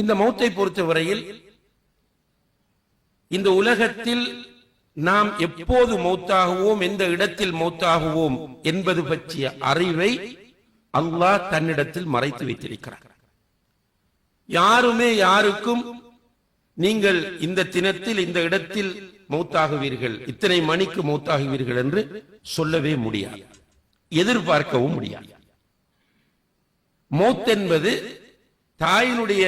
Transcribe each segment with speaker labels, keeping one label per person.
Speaker 1: இந்த மௌத்தை பொறுத்தவரையில் இந்த உலகத்தில் நாம் எப்போது மௌத்தாகுவோம் எந்த இடத்தில் மௌத்தாகுவோம் என்பது பற்றிய அறிவை அல்லாஹ் தன்னிடத்தில் மறைத்து வைத்திருக்கிறார். யாருமே யாருக்கும் நீங்கள் இந்த தினத்தில் இந்த இடத்தில் மௌத்தாகுவீர்கள் இத்தனை மணிக்கு மௌத்தாகுவீர்கள் என்று சொல்லவே முடியாது. எதிர்பார்க்கவும் முடியாது. மௌத் என்பது தாயினுடைய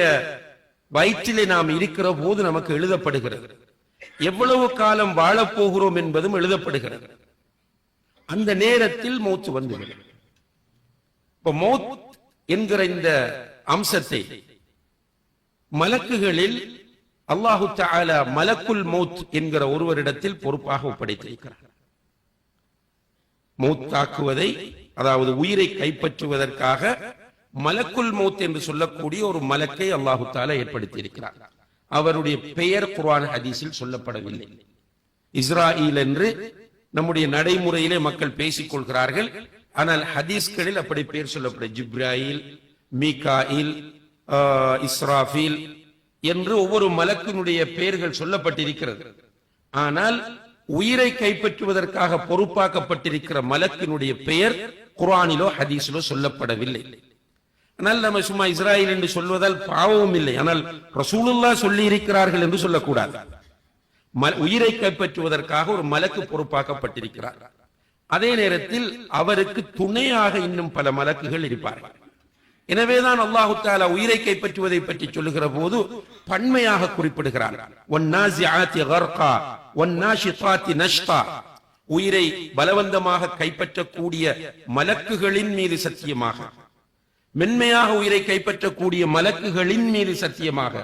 Speaker 1: வயிற்றிலே நாம் இருக்கிற போது நமக்கு எழுதப்படுகிறது. எவ்வளவு காலம் வாழப்போகிறோம் என்பதும் எழுதப்படுகிறது. அந்த நேரத்தில் மௌத்து வந்துவிடும் இப்ப மௌத் என்கிற இந்த அம்சத்தை மலக்குகளில் அல்லாஹு தால மலக்குல் மௌத் என்கிற ஒருவரிடத்தில் பொறுப்பாக ஒப்படைத்திருக்கிறார். மௌத்தாக்குவதை அதாவது உயிரை கைப்பற்றுவதற்காக மலக்குல் மௌத் என்று சொல்லக்கூடிய ஒரு மலக்கை அல்லாஹு தாலா ஏற்படுத்தி இருக்கிறார் அவருடைய பெயர் குர்ஆன் ஹதீஸில் சொல்லப்படவில்லை. இஸ்ராயில் என்று நம்முடைய நடைமுறையிலே மக்கள் பேசிக் கொள்கிறார்கள் ஆனால் ஹதீஸ்களில் அப்படி பெயர் சொல்லப்படும் ஜிப்ராயில் மீகாயில் ஆஹ், இஸ்ராஃபில் என்று ஒவ்வொரு மலக்கினுடைய பெயர்கள் சொல்லப்பட்டிருக்கிறது. ஆனால் உயிரை கைப்பற்றுவதற்காக பொறுப்பாக்கப்பட்டிருக்கிற மலக்கினுடைய பெயர் குர்ஆனிலோ ஹதீஸிலோ சொல்லப்படவில்லை. ஆனால் நம்ம சும்மா இஸ்ராயல் என்று சொல்வதால் பாவமும் இல்லை. ஆனால் ரசூலுல்லா சொல்லி இருக்கிறார்கள் என்று சொல்லக்கூடாது. உயிரை கைப்பற்றுவதற்காக ஒரு மலக்கு பொறுப்பாக்கப்பட்டிருக்கிறார். அதே நேரத்தில் அவருக்கு துணையாக இன்னும் பல மலக்குகள் இருப்பார்கள். எனவேதான் அல்லாஹு தாலா உயிரை கைப்பற்றுவதை பற்றி சொல்லுகிற போது பன்மையாக குறிப்பிடுகிறார் உயிரை பலவந்தமாக கைப்பற்றக்கூடிய மலக்குகளின் மீது சத்தியமாக. மென்மையாக உயிரை கைப்பற்றக்கூடிய மலக்குகளின் மீது சத்தியமாக.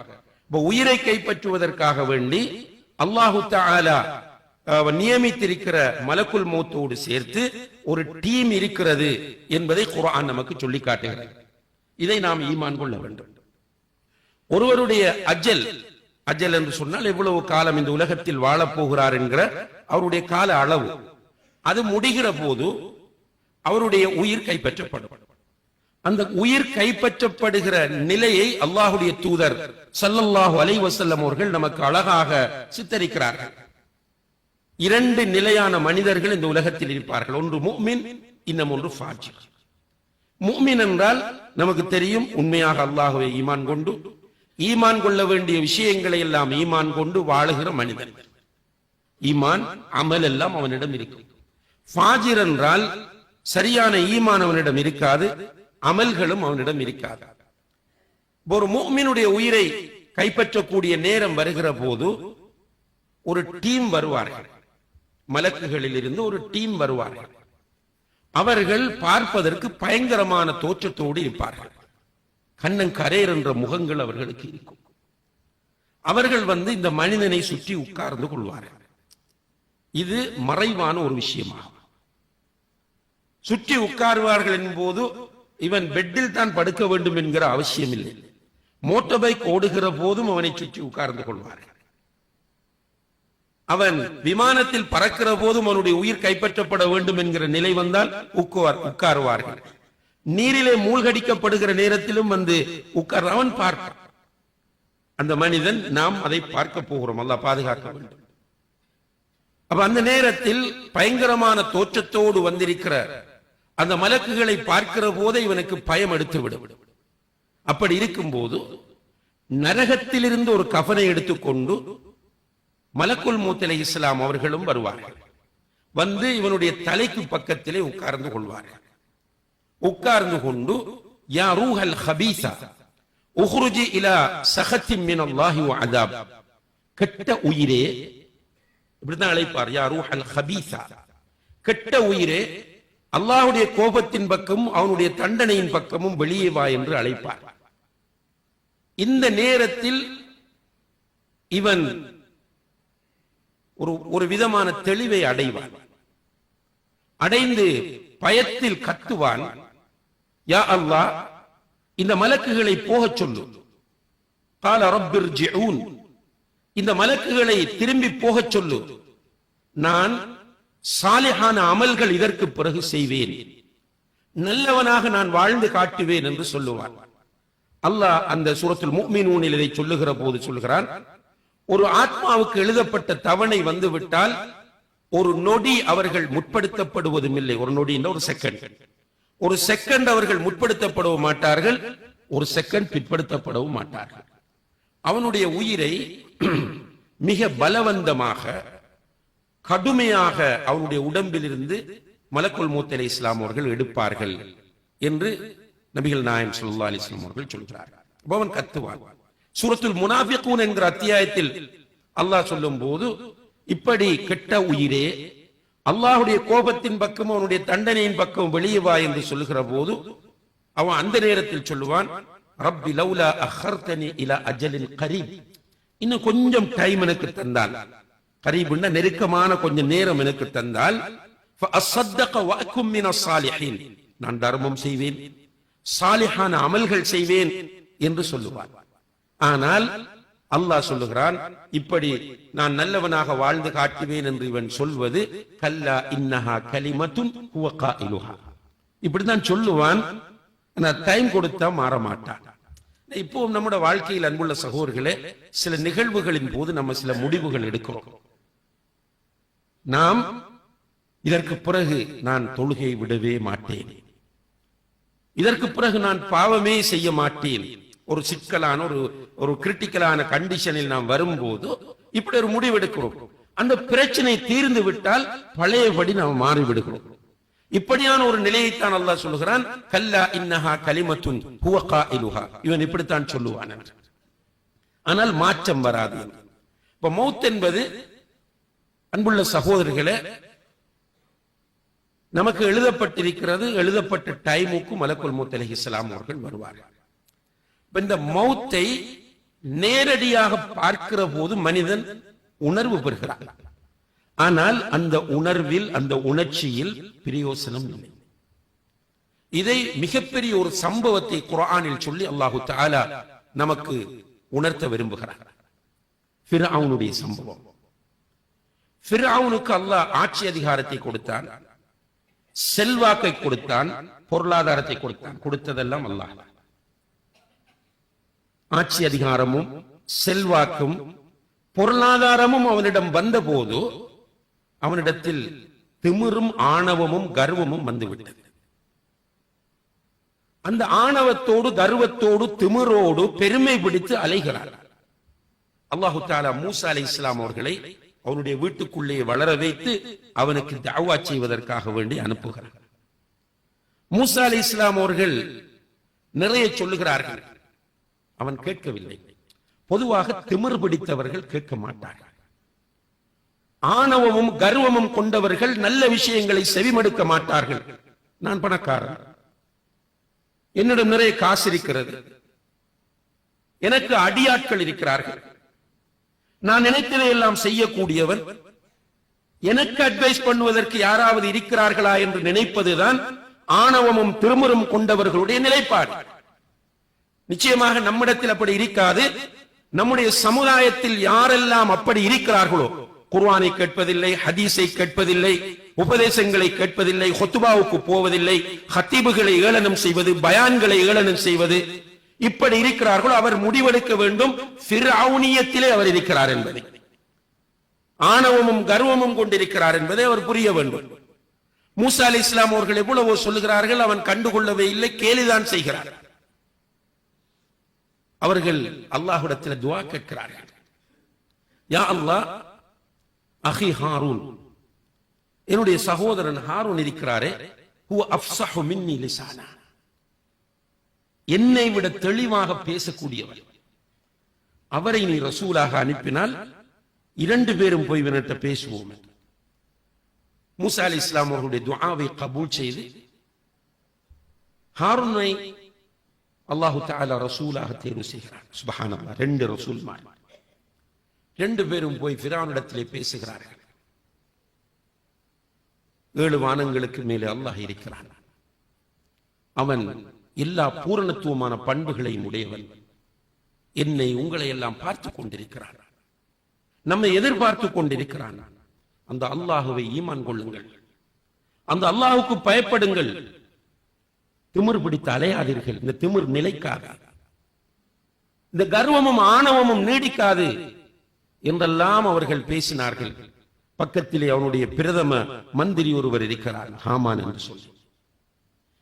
Speaker 1: உயிரை கைப்பற்றுவதற்காக வேண்டி அல்லாஹு தாலா நியமித்திருக்கிற மலக்குள் மூத்தோடு சேர்த்து ஒரு டீம் இருக்கிறது என்பதை குரான் நமக்கு சொல்லி காட்டுகிறது. இதை நாம் ஈமான் கொள்ள வேண்டும். ஒருவருடைய அஜல் அஜல் என்று சொன்னால் எவ்வளவு காலம் இந்த உலகத்தில் வாழப்போகிறார் என்கிற அவருடைய கால அளவு. அது முடிகிற போது அவருடைய உயிர் கைப்பற்றப்படும். அந்த உயிர் கைப்பற்றப்படுகிற நிலையை அல்லாஹுடைய தூதர் சல்லல்லாஹு அலைஹி அவர்கள் நமக்கு அழகாக சித்தரிக்கிறார்கள் இரண்டு நிலையான மனிதர்கள் இந்த உலகத்தில் இருப்பார்கள். ஒன்று மூமின் இன்னும் ஒன்று ஃபாஜிர். என்றால் நமக்கு தெரியும் உண்மையாக அல்லாஹுவை ஈமான் கொண்டு ஈமான் கொள்ள வேண்டிய விஷயங்களை எல்லாம் ஈமான் கொண்டு வாழுகிற மனிதன். ஈமான் அமல் எல்லாம் அவனிடம் இருக்கும். ஃபாஜிர் என்றால் சரியான ஈமான் அவனிடம் இருக்காது. அமல்களும் அவனிடம் இருக்காது. ஒரு மூமினுடைய உயிரை கைப்பற்றக்கூடிய நேரம் வருகிற போது ஒரு டீம் வருவார்கள். மலக்குகளில் இருந்து ஒரு டீம் வருவார்கள். அவர்கள் பார்ப்பதற்கு பயங்கரமான தோற்றத்தோடு இருப்பார்கள். கண்ணங்கரேர் என்ற முகங்கள் அவர்களுக்கு இருக்கும். அவர்கள் வந்து இந்த மனிதனை சுற்றி உட்கார்ந்து கொள்வார்கள். இது மறைவான ஒரு விஷயமாகும். சுற்றி உட்காருவார்கள் என்போது இவன் பெட்டில் தான் படுக்க வேண்டும் என்கிற அவசியம் இல்லை மோட்டார் பைக் ஓடுகிற போதும் அவனை சுற்றி உட்கார்ந்து கொள்வார்கள் அவன் விமானத்தில் பறக்கிற போதும் அவனுடைய உயிர் கைப்பற்றப்பட வேண்டும் என்கிற நிலை வந்தால் உட்கார் உட்காருவார்கள். நீரிலே மூழ்கடிக்கப்படுகிற நேரத்திலும் வந்து உட்கார் அவன் பார்ப்பான். அந்த மனிதன் நாம் அதை பார்க்க போகிறோம். அல்ல பாதுகாக்க வேண்டும். அப்ப அந்த நேரத்தில் பயங்கரமான தோற்றத்தோடு வந்திருக்கிற அந்த மலக்குகளை பார்க்கிற போதே இவனுக்கு பயம் எடுத்து விடும். அப்படி இருக்கும்போது நரகத்திலிருந்து ஒரு கஃனை எடுத்துக்கொண்டு மலக்குல் மூத்தலை இஸ்லாம் அவர்களும் வருவார்கள். வந்து இவனுடைய தலைக்கு பக்கத்திலே உட்கார்ந்து கொள்வார்கள். உட்கார்ந்து கொண்டு யா ரூஹல் ஹபீசா உஹ்ருஜி இலா சஹத்தின் மின் அல்லாஹி அதாப். கெட்ட உயிரே இப்படிதான் அழைப்பார். யா ரூஹல் ஹபீசா கெட்ட உயிரே அல்லாஹுடைய கோபத்தின் பக்கமும் அவனுடைய தண்டனையின் பக்கமும் வெளியே வா என்று அழைப்பார். இந்த நேரத்தில் இவன் ஒரு ஒரு விதமான தெளிவை அடைவான். அடைந்து பயத்தில் கத்துவான் யா அல்லா இந்த மலக்குகளை போகச் சொல்லு. கால ரப்பிர் இந்த மலக்குகளை திரும்பி போகச் சொல்லு. நான் சாலிஹான அமல்கள் இதற்கு பிறகு செய்வேன். நல்லவனாக நான் வாழ்ந்து காட்டுவேன் என்று சொல்லுவான். அல்லாஹ் அந்த சுரத்தில் முஃமினூனில் இதை சொல்லுகிற போது சொல்லுகிறார் ஒரு ஆத்மாவுக்கு எழுதப்பட்ட தவணை வந்து விட்டால் ஒரு நொடி அவர்கள் முற்படுத்தப்படுவதும் இல்லை ஒரு நொடி ஒரு செகண்ட் ஒரு செகண்ட் அவர்கள் முற்படுத்தப்படவும் மாட்டார்கள் ஒரு செகண்ட் பிற்படுத்தப்படவும் மாட்டார்கள். அவனுடைய உயிரை மிக பலவந்தமாக கடுமையாக அவனுடைய உடம்பிலிருந்து மலக்குல் மூத்தலை இஸ்லாம் அவர்கள் எடுப்பார்கள் என்று நபிகள் நாயம் ஸல்லல்லாஹு அலைஹி அவர்கள் சொல்கிறார்கள். அவன் கத்துவான். சூரத்துல் முனாபிகூன் என்கிற அத்தியாயத்தில் அல்லாஹ் சொல்லும் போது இப்படி கெட்ட உயிரே அல்லாஹுடைய கோபத்தின் பக்கம் அவனுடைய தண்டனையின் பக்கம் வெளியே வா என்று சொல்லுகிற போது அவன் அந்த நேரத்தில் சொல்லுவான் ரப்பி லவ்லா அஹர்தனி இலா அஜலின் கரீப் இன்னும் கொஞ்சம் டைம் எனக்கு தந்தால் கரீபுன்னா நெருக்கமான கொஞ்சம் நேரம் எனக்கு தந்தால் நான் தர்மம் செய்வேன் சாலிஹான அமல்கள் செய்வேன் என்று சொல்லுவார். ஆனால் அல்லாஹ் சொல்லுகிறான் இப்படி நான் நல்லவனாக வாழ்ந்து காட்டுவேன் என்று இவன் சொல்வது கல்லா இன்னஹா கலிமத்தும் இப்படிதான் சொல்லுவான். நான் டைம் கொடுத்தா மாற மாட்டான். இப்போ நம்முடைய வாழ்க்கையில் அன்புள்ள சகோதரர்களே சில நிகழ்வுகளின் போது நம்ம சில முடிவுகள் எடுக்கிறோம். நாம் இதற்கு பிறகு நான் தொழுகை விடவே மாட்டேன். இதற்கு பிறகு நான் பாவமே செய்ய மாட்டேன். ஒரு சிக்கலான ஒரு ஒரு கிரிட்டிக்கலான கண்டிஷனில் நாம் வரும்போது இப்படி ஒரு முடிவெடுக்கிறோம் அந்த பிரச்சனை தீர்ந்து விட்டால் பழையபடி நாம் மாறிவிடுகிறோம். இப்படியான ஒரு நிலையைத்தான் அல்லாஹ் சொல்லுகிறான் கல்லா இன்னஹா கலிமத்துன் இவன் இப்படித்தான் சொல்லுவான் ஆனால் மாற்றம் வராது. இப்ப மௌத் என்பது அன்புள்ள சகோதரர்களே நமக்கு எழுதப்பட்டிருக்கிறது எழுதப்பட்ட டைமுக்கு மலக்குல் மூத் அலைஹிஸ்ஸலாம் அவர்கள் வருவார்கள். இந்த மௌத்தை நேரடியாக பார்க்கிற போது மனிதன் உணர்வு பெறுகிறான். ஆனால் அந்த உணர்வில் அந்த உணர்ச்சியில் பிரயோசனம் இல்லை. இதை மிகப்பெரிய ஒரு சம்பவத்தை குரானில் சொல்லி அல்லாஹு தாலா நமக்கு உணர்த்த விரும்புகிறார் அவனுடைய சம்பவம். ஃபிர்அவுனுக்கு அல்லாஹ் ஆட்சி அதிகாரத்தை கொடுத்தான். செல்வாக்கை கொடுத்தான். பொருளாதாரத்தை கொடுத்தான். கொடுத்ததெல்லாம் அல்லாஹ். ஆட்சி அதிகாரமும் செல்வாக்கும் பொருளாதாரமும் அவனிடம் வந்தபோது அவனிடத்தில் திமிரும் ஆணவமும் கர்வமும் வந்துவிட்டது. அந்த ஆணவத்தோடு கர்வத்தோடு திமிரோடு பெருமை பிடித்து அலைகிறார். அல்லாஹு தாலா மூசா அலை இஸ்லாம் அவர்களை அவனுடைய வீட்டுக்குள்ளே வளர வைத்து அவனுக்கு தாவா செய்வதற்காக வேண்டி அனுப்புகிறார் மூசா அலி இஸ்லாம் அவர்கள் நிறைய சொல்லுகிறார்கள். அவன் கேட்கவில்லை. பொதுவாக திமிர் பிடித்தவர்கள் கேட்க மாட்டார்கள். ஆணவமும் கர்வமும் கொண்டவர்கள் நல்ல விஷயங்களை செவிமடுக்க மாட்டார்கள். நான் பணக்காரன். என்னிடம் நிறைய காசு இருக்கிறது. எனக்கு அடியாட்கள் இருக்கிறார்கள். நான் நினைத்ததை எல்லாம் செய்யக்கூடியவன் எனக்கு அட்வைஸ் பண்ணுவதற்கு யாராவது இருக்கிறார்களா என்று நினைப்பதுதான் ஆணவமும் திருமுறும் கொண்டவர்களுடைய நிலைப்பாடு. நிச்சயமாக நம்மிடத்தில் அப்படி இருக்காது. நம்முடைய சமுதாயத்தில் யாரெல்லாம் அப்படி இருக்கிறார்களோ குர்வானை கேட்பதில்லை ஹதீஸை கேட்பதில்லை உபதேசங்களை கேட்பதில்லை ஹொத்துபாவுக்கு போவதில்லை ஹத்தீபுகளை ஏளனம் செய்வது பயான்களை ஏளனம் செய்வது இப்படி இருக்கிறார்களோ அவர் முடிவெடுக்க வேண்டும். ஃபிர்அவுனியத்திலே அவர் இருக்கிறார் என்பதை. ஆணவமும் கர்வமும் கொண்டிருக்கிறார் என்பதை அவர் புரிய வேண்டும். மூசா அலி இஸ்லாம் அவர்கள் எவ்வளவோ சொல்லுகிறார்கள் அவன் கண்டுகொள்ளவே இல்லை கேலிதான் செய்கிறார். அவர்கள் அல்லாஹுடத்தில் துவா கேட்கிறார்கள். யா அல்லாஹ் அஹி ஹாரூன். என்னுடைய சகோதரன் ஹாரூன் இருக்கிறாரே ஹூ அப்சஹு மின்னி லிசானா. என்னை விட தெளிவாக பேசக்கூடியவர். அவரை நீ ரசூலாக அனுப்பினால் இரண்டு பேரும் போய் வினட்ட பேசுவோம் மூசா அலி இஸ்லாம் அவர்களுடைய துவாவை கபூல் செய்து ஹாரூனை அல்லாஹு தாலா ரசூலாக தேர்வு செய்கிறார். சுபஹானல்லாஹ் ரெண்டு ரசூல்மார். ரெண்டு பேரும் போய் பிரானிடத்திலே பேசுகிறார்கள். ஏழு வானங்களுக்கு மேலே அல்லாஹ் இருக்கிறான். அவன் எல்லா பூரணத்துவமான பண்புகளையும் உடையவன். என்னை உங்களை எல்லாம் பார்த்து கொண்டிருக்கிறான். நம்மை எதிர்பார்த்து கொண்டிருக்கிறான். அந்த அல்லாஹுவை ஈமான் கொள்ளுங்கள். அந்த அல்லாஹுக்கு பயப்படுங்கள். திமிர் பிடித்து அலையாதீர்கள். இந்த திமிர் நிலைக்காக இந்த கர்வமும் ஆணவமும் நீடிக்காது என்றெல்லாம் அவர்கள் பேசினார்கள். பக்கத்திலே அவனுடைய பிரதம மந்திரி ஒருவர் இருக்கிறார். ஹாமான் என்று சொல்லி.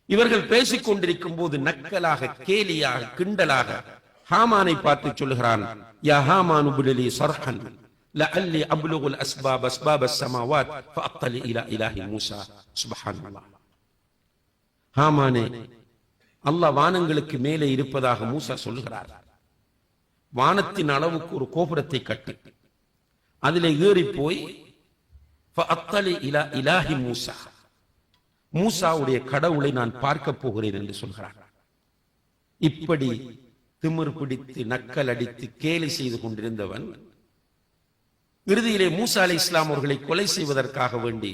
Speaker 1: இவர்கள் பேசிக் கொண்டிருக்கும் போது நக்கலாக கேலியாக கிண்டலாக ஹாமானை பார்த்து சொல்கிறான் யா ஹாமானு புலலி சர்ஹன் லஅல்லி அப்லுகுல் அஸ்பாப் அஸ்பாப் அஸ்ஸமாவாத் ஃபஅத்தலி ஹாமானே அல்லாஹ் வானங்களுக்கு மேலே இருப்பதாக மூசா சொல்கிறார் வானத்தின் அளவுக்கு ஒரு கோபுரத்தை கட்டி. அதிலே ஏறி போய் ஃபஅத்தலி இலா இலாஹி மூசா. மூசாவுடைய கடவுளை நான் பார்க்க போகிறேன் என்று சொல்கிறார் இப்படி திமிர் பிடித்து நக்கல் அடித்து கேலி செய்து கொண்டிருந்தவன் இறுதியிலே மூசா அலி இஸ்லாம் அவர்களை கொலை செய்வதற்காக வேண்டி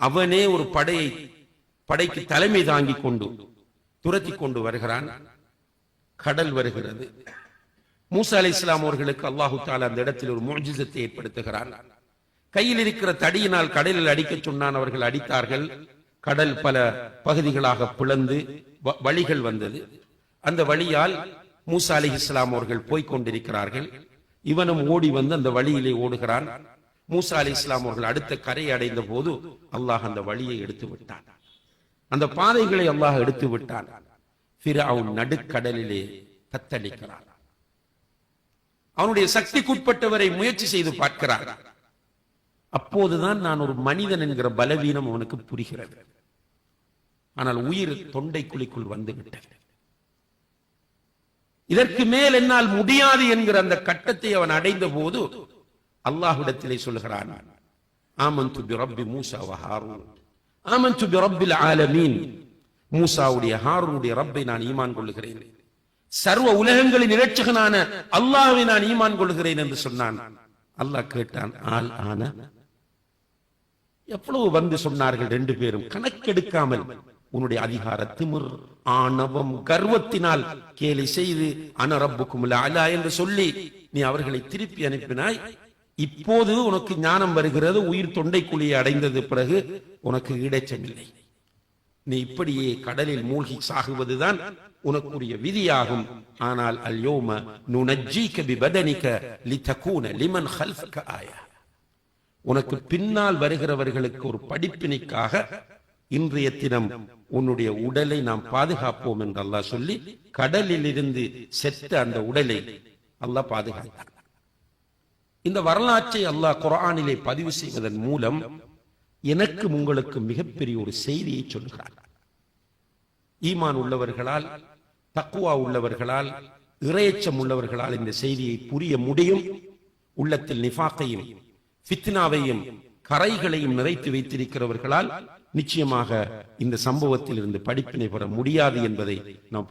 Speaker 1: அவனே ஒரு படையை படைக்கு தலைமை தாங்கி கொண்டு துரத்தி கொண்டு வருகிறான். கடல் வருகிறது. மூசா அலி இஸ்லாம் அவர்களுக்கு அல்லாஹு தாலா அந்த இடத்தில் ஒரு மோஜிசத்தை ஏற்படுத்துகிறான். கையில் இருக்கிற தடியினால் கடலில் அடிக்கச் சொன்னான் அவர்கள் அடித்தார்கள். கடல் பல பகுதிகளாக பிளந்து வ- வழிகள் வந்தது. அந்த வழியால் மூசா அலி இஸ்லாம் அவர்கள் போய்கொண்டிருக்கிறார்கள் இவனும் ஓடி வந்து அந்த வழியிலே ஓடுகிறான். மூசா அலி இஸ்லாம் அவர்கள் அடுத்த கரை அடைந்த போது அல்லாஹ் அந்த வழியை எடுத்து விட்டான். அந்த பாதைகளை அல்லாஹ் எடுத்து விட்டான். அவன் நடுக்கடலிலே தத்தளிக்கிறான். அவனுடைய சக்திக்குட்பட்டவரை முயற்சி செய்து பார்க்கிறான். அப்போதுதான் நான் ஒரு மனிதன் என்கிற பலவீனம் அவனுக்கு புரிகிறது. ஆனால் உயிர் தொண்டை குழிக்குள் வந்து இதற்கு மேல் என்னால் முடியாது என்கிற அந்த கட்டத்தை அவன் அடைந்த போது அல்லாஹ்விடத்திலே சொல்கிறான் ஆமன்து பி ரப்பி மூசா ஹாரூன். ரப்பில் ஆலமீன். மூசாவுடைய ஹாரூனுடைய ரப்பை நான் ஈமான் கொள்ளுகிறேன். சர்வ உலகங்களின் இரட்சகனான அல்லாஹ்வை நான் ஈமான் கொள்கிறேன் என்று சொன்னான். அல்லாஹ் கேட்டான் ஆள் ஆன எவ்வளவு வந்து சொன்னார்கள் ரெண்டு பேரும்? கணக்கெடுக்காமல். உன்னுடைய அதிகார திமிர் ஆணவம் கர்வத்தினால் கேலி செய்து அனரப்புக்கும் அலா என்று சொல்லி நீ அவர்களை திருப்பி அனுப்பினாய். இப்போது உனக்கு ஞானம் வருகிறது உயிர் தொண்டைக்குழியை அடைந்தது பிறகு உனக்கு இடைச்சமில்லை. நீ இப்படியே கடலில் மூழ்கி சாகுவதுதான் உனக்குரிய விதியாகும். ஆனால் அல்யோம நுனஜ்ஜீக பிபதனிக லிதகூன லிமன் ஹல்ஃபக ஆயா. உனக்கு பின்னால் வருகிறவர்களுக்கு ஒரு படிப்பினைக்காக இன்றைய தினம் உன்னுடைய உடலை நாம் பாதுகாப்போம் என்று அல்லாஹ் சொல்லி கடலில் இருந்து செத்த அந்த உடலை அல்லாஹ் பாதுகாத்தார். இந்த வரலாற்றை அல்லாஹ் குரானிலே பதிவு செய்வதன் மூலம் எனக்கு உங்களுக்கு மிகப்பெரிய ஒரு செய்தியை சொல்கிறார். ஈமான் உள்ளவர்களால் தக்குவா உள்ளவர்களால் இறையச்சம் உள்ளவர்களால் இந்த செய்தியை புரிய முடியும் உள்ளத்தில் நிஃபாக்கையும் ஃபித்னாவையும் கரைகளையும் நிறைத்து வைத்திருக்கிறவர்களால் நிச்சயமாக இந்த சம்பவத்தில் இருந்து படிப்பினை பெற முடியாது என்பதை நாம்